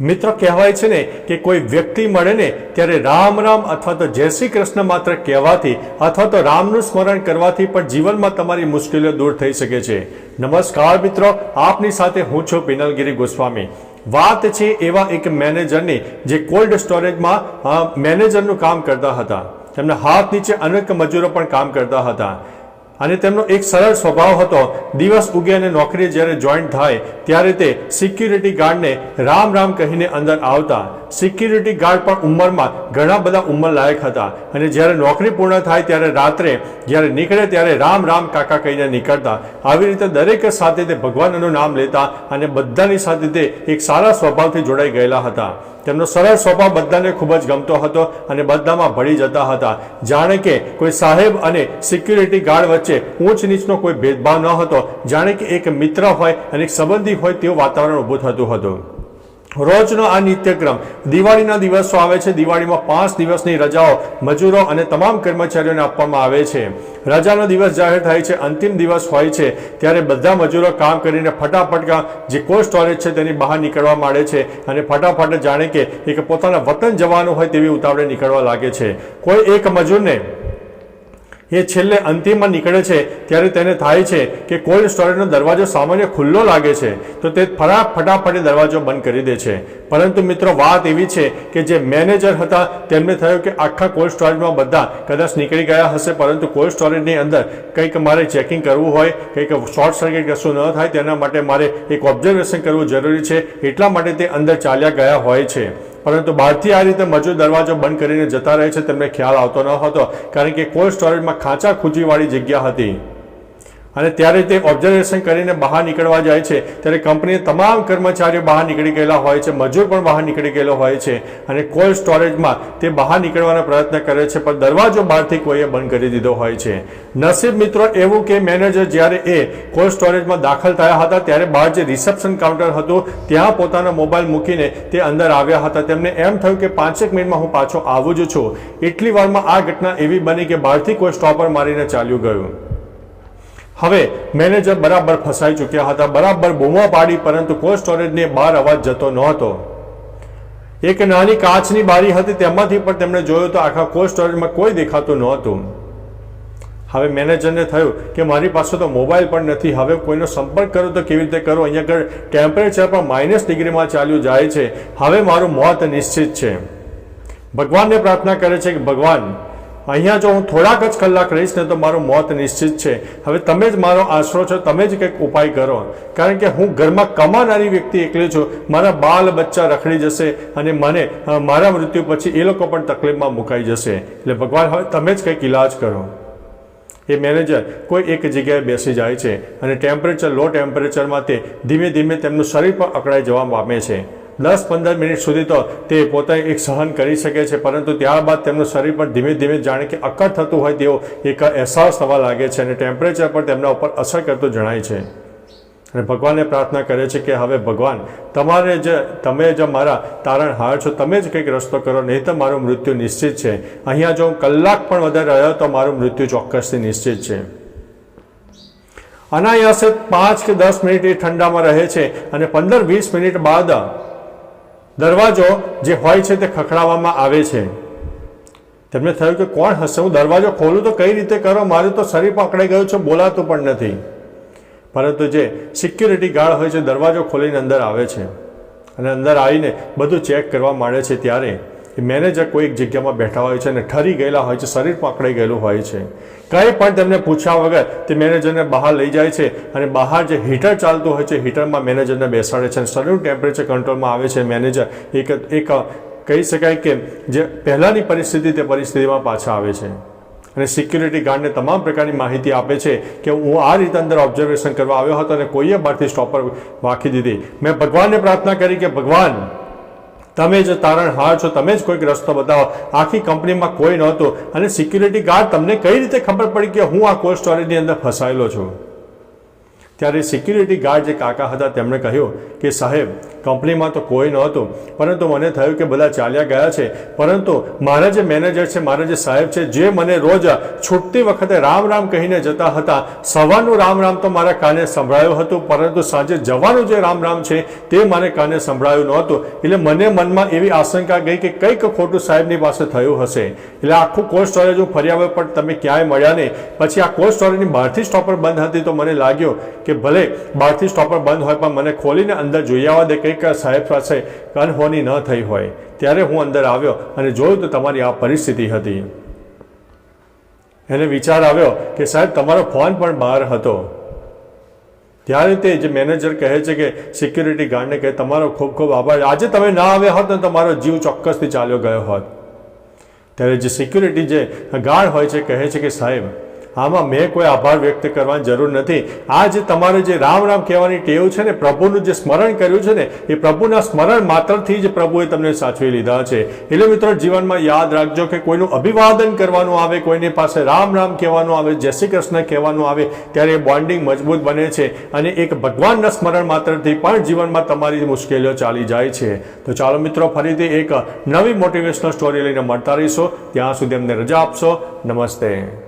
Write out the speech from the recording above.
મિત્ર કહેવાય છે ને કે કોઈ વ્યક્તિ મળે ને ત્યારે રામ રામ અથવા તો જય શ્રી કૃષ્ણ માત્ર કહેવાથી અથવા તો રામનું સ્મરણ કરવાથી પણ જીવનમાં તમારી મુશ્કેલીઓ દૂર થઈ શકે છે. નમસ્કાર મિત્રો, આપની સાથે હું છું પિનલગીરી ગોસ્વામી. વાત છે એવા એક મેનેજરની જે કોલ્ડ સ્ટોરેજમાં મેનેજરનું કામ કરતા હતા. તેમના હાથ નીચે અનેક મજૂરો પણ કામ કરતા હતા. અને તેમનો એક સરળ સ્વભાવ હતો. દિવસ ઉગે અને નોકરી જ્યારે જોઈન્ટ થાય, ત્યારે તે સિક્યુરિટી ગાર્ડને રામ રામ કહીને અંદર આવતા. સિક્યુરિટી ગાર્ડ પણ ઉંમરમાં ઘણા બધા ઉંમર લાયક હતા. અને જ્યારે નોકરી પૂર્ણ થાય ત્યારે રાત્રે જ્યારે નીકળે ત્યારે રામ રામ કાકા કહીને નીકળતા. આવી રીતે દરેક સાથે તે ભગવાનનું નામ લેતા અને બધાની સાથે તે એક સારા સ્વભાવથી જોડાઈ ગયેલા હતા. તેમનો સરળ સ્વભાવ બધાને ખૂબ જ ગમતો હતો અને બધામાં ભળી જતા હતા. જાણે કે કોઈ સાહેબ અને સિક્યુરિટી ગાર્ડ વચ્ચે ઊંચ નીચનો કોઈ ભેદભાવ ન હતો. જાણે કે એક મિત્ર હોય અને એક સંબંધી હોય તેવું વાતાવરણ ઊભું થતું હતું. રોજનો આ નિત્યક્રમ દિવાળીના દિવસો આવે છે. દિવાળીમાં પાંચ દિવસની રજાઓ મજૂરો અને તમામ કર્મચારીઓને આપવામાં આવે છે. રજાનો દિવસ જાહેર થાય છે. અંતિમ દિવસ હોય છે. ત્યારે બધા મજૂરો કામ કરીને ફટાફટ જે કોલ્ડ સ્ટોરેજ છે તેની બહાર નીકળવા માંડે છે અને ફટાફટ જાણે કે એક પોતાના વતન જવાનું હોય તેવી ઉતાવળે નીકળવા લાગે છે. કોઈ એક મજૂરને એ છેલ્લે અંતિમમાં નીકળે છે, ત્યારે તેને થાય છે કે કોલ્ડ સ્ટોરેજનો દરવાજો સામાન્ય ખુલ્લો લાગે છે, તો તે ફરા ફટાફટ દરવાજો બંધ કરી દે છે. પરંતુ મિત્રો, વાત એવી છે કે જે મેનેજર હતા, તેમને થયું કે આખા કોલ્ડ સ્ટોરેજમાં બધા કદાચ નીકળી ગયા હશે, પરંતુ કોલ્ડ સ્ટોરેજની અંદર કંઈક મારે ચેકિંગ કરવું હોય, કંઈક શોર્ટ સર્કિટ કશું ન થાય, તેના માટે મારે એક ઓબ્ઝર્વેશન કરવું જરૂરી છે, એટલા માટે તે અંદર ચાલ્યા ગયા હોય છે. પરંતુ બહારથી આ રીતે મજૂર દરવાજો બંધ કરીને જતા રહે છે તેમને ખ્યાલ આવતો ન હતો, કારણ કે કોલ્ડ સ્ટોરેજમાં ખાંચા ખૂંચીવાળી જગ્યા હતી. અને ત્યારે તે ઓબ્ઝર્વેશન કરીને બહાર નીકળવા જાય છે. ત્યારે કંપનીના તમામ કર્મચારીઓ બહાર નીકળી ગયેલા હોય છે, મજૂર પણ બહાર નીકળી ગયેલો હોય છે અને કોલ્ડ સ્ટોરેજમાં તે બહાર નીકળવાનો પ્રયત્ન કરે છે, પણ દરવાજો બહારથી કોઈએ બંધ કરી દીધો હોય છે. નસીબ મિત્રો, એવું કે મેનેજર જ્યારે એ કોલ્ડ સ્ટોરેજમાં દાખલ થયા હતા, ત્યારે બહાર જે રિસેપ્શન કાઉન્ટર હતું, ત્યાં પોતાનો મોબાઈલ મૂકીને તે અંદર આવ્યા હતા. તેમને એમ થયું કે પાંચેક મિનિટમાં હું પાછો આવું જ છું. એટલી વારમાં આ ઘટના એવી બની કે બહારથી કોઈ સ્ટોપર મારીને ચાલ્યું ગયું. હવે મેનેજર બરાબર ફસાઈ ચૂક્યા હતા. બરાબર બૂમો પાડી, પરંતુ કોલ્ડ સ્ટોરેજની બહાર અવાજ જતો નહોતો. એક નાની કાચની બારી હતી તેમાંથી પણ તેમણે જોયું તો આખા કોલ્ડ સ્ટોરેજમાં કોઈ દેખાતું નહોતું. હવે મેનેજરને થયું કે મારી પાસે તો મોબાઈલ પણ નથી. હવે કોઈનો સંપર્ક કરો તો કેવી રીતે કરો? અહીંયા આગળ ટેમ્પરેચર પણ માઇનસ ડિગ્રીમાં ચાલ્યું જાય છે. હવે મારું મોત નિશ્ચિત છે. ભગવાનને પ્રાર્થના કરે છે કે ભગવાન અહીંયા જો હું થોડાક જ કલાક રહીશ ને તો મારું મોત નિશ્ચિત છે. હવે તમે જ મારો આશરો છો, તમે જ કંઈક ઉપાય કરો. કારણ કે હું ઘરમાં કમાનારી વ્યક્તિ એકલી છું, મારા બાલ બચ્ચા રખડી જશે અને મને મારા મૃત્યુ પછી એ લોકો પણ તકલીફમાં મુકાઈ જશે. એટલે ભગવાન, હવે તમે જ કંઈક ઇલાજ કરો. એ મેનેજર કોઈ એક જગ્યાએ બેસી જાય છે અને ટેમ્પરેચર લો ટેમ્પરેચરમાં તે ધીમે ધીમે તેમનું શરીર પણ અકળાઈ જવા પામે છે. દસ પંદર મિનિટ સુધી તો તે પોતે એક સહન કરી શકે છે, પરંતુ ત્યારબાદ તેમનું શરીર પણ ધીમે ધીમે જાણે કે અકળ થતું હોય તેવો એક અહેસાસ થવા લાગે છે અને ટેમ્પરેચર પણ તેમના ઉપર અસર કરતું જણાય છે. અને ભગવાનને પ્રાર્થના કરે છે કે હવે ભગવાન, તમારે જ, તમે જ મારા તારણહાર છો, તમે જ કંઈક રસ્તો કરો, નહીં તો મારું મૃત્યુ નિશ્ચિત છે. અહીંયા જો હું કલાક પણ વધારે રહ્યો તો મારું મૃત્યુ ચોક્કસથી નિશ્ચિત છે. અનાયાસે પાંચ કે દસ મિનિટ એ ઠંડામાં રહે છે અને પંદર વીસ મિનિટ બાદ દરવાજો જે હોય છે તે ખખડાવવામાં આવે છે. તેમને થયું કે કોણ હશે? હું દરવાજો ખોલું તો કઈ રીતે કરો? મારું તો શરીર પકડાઈ ગયું છે, બોલાતું પણ નથી. પરંતુ જે સિક્યુરિટી ગાર્ડ હોય છે, દરવાજો ખોલીને અંદર આવે છે. અને અંદર આવીને બધું ચેક કરવા માંડે છે ત્યારે મેનેજર કોઈ એક જગ્યામાં બેઠા હોય છે અને ઠરી ગયેલા હોય છે, શરીર પકડાઈ ગયેલું હોય છે. કંઈ પણ તેમને પૂછ્યા વગર તે મેનેજરને બહાર લઈ જાય છે અને બહાર જે હીટર ચાલતું હોય છે, હીટરમાં મેનેજરને બેસાડે છે અને શરીરનું ટેમ્પરેચર કંટ્રોલમાં આવે છે. મેનેજર એક એક કહી શકાય કે જે પહેલાંની પરિસ્થિતિ તે પરિસ્થિતિમાં પાછા આવે છે. અને સિક્યુરિટી ગાર્ડને તમામ પ્રકારની માહિતી આપે છે કે હું આ રીતે અંદર ઓબ્ઝર્વેશન કરવા આવ્યો હતો અને કોઈએ બહારથી સ્ટોપર વાંખી દીધી. મેં ભગવાનને પ્રાર્થના કરી કે ભગવાન તમે જ તારણહાર છો, તમે જ કોઈક રસ્તો બતાવો. આખી કંપનીમાં કોઈ નહોતું. અને સિક્યુરિટી ગાર્ડ તમને કઈ રીતે ખબર પડી કે હું આ કોલ્ડ સ્ટોરેજની અંદર ફસાયેલો છું? ત્યારે સિક્યુરિટી ગાર્ડ જે કાકા હતા, તેમણે કહ્યું કે સાહેબ કંપનીમાં તો કોઈ નહોતું. પરંતુ મને થયું કે બધા ચાલ્યા ગયા છે. પરંતુ મારા જે મેનેજર છે, મારા જે સાહેબ છે, જે મને રોજ છૂટતી વખતે રામ રામ કહીને જતા હતા, સવારનું રામ રામ તો મારા કાને સંભળાયું હતું, પરંતુ સાંજે જવાનું જે રામ રામ છે, તે મારે કાને સંભળાયું નહોતું. એટલે મને મનમાં એવી આશંકા ગઈ કે કંઈક ખોટું સાહેબની પાસે થયું હશે. એટલે આખું કોલ્ડ સ્ટોરેજ હું ફરી આવ્યો, પણ તમે ક્યાંય મળ્યા નહીં. પછી આ કોલ્ડ સ્ટોરેજની બહારથી સ્ટોપર બંધ હતી તો મને લાગ્યું કે ભલે બહારથી સ્ટોપર બંધ હોય, પણ મને ખોલીને અંદર જોઈ આવવા દે, કંઈક સાહેબ પાસે અનહોની ન થઈ હોય, ત્યારે હું અંદર આવ્યો અને જોયું તો તમારી આ પરિસ્થિતિ હતી. એને વિચાર આવ્યો કે સાહેબ, તમારો ફોન પણ બહાર હતો. ત્યારે તે જે મેનેજર કહે છે કે સિક્યુરિટી ગાર્ડને કહે, તમારો ખૂબ ખૂબ આભાર. આજે તમે ના આવ્યા હોત ને તમારો જીવ ચોક્કસથી ચાલ્યો ગયો હોત. ત્યારે જે સિક્યુરિટી જે ગાર્ડ હોય છે, કહે છે કે સાહેબ આમાં મેં કોઈ આભાર વ્યક્ત કરવાની જરૂર નથી. આ જે તમારે જે રામ રામ કહેવાની ટેવ છે ને, પ્રભુનું જે સ્મરણ કર્યું છે ને, એ પ્રભુના સ્મરણ માત્રથી જ પ્રભુએ તમને સાચવી લીધા છે. એટલે મિત્રો, જીવનમાં યાદ રાખજો કે કોઈનું અભિવાદન કરવાનું આવે, કોઈની પાસે રામ રામ કહેવાનું આવે, જય શ્રી કૃષ્ણ કહેવાનું આવે, ત્યારે એ બોન્ડિંગ મજબૂત બને છે. અને એક ભગવાનના સ્મરણ માત્રથી પણ જીવનમાં તમારી મુશ્કેલીઓ ચાલી જાય છે. તો ચાલો મિત્રો, ફરીથી એક નવી મોટિવેશનલ સ્ટોરી લઈને મળતા રહીશો. ત્યાં સુધી અમને રજા આપશો. નમસ્તે.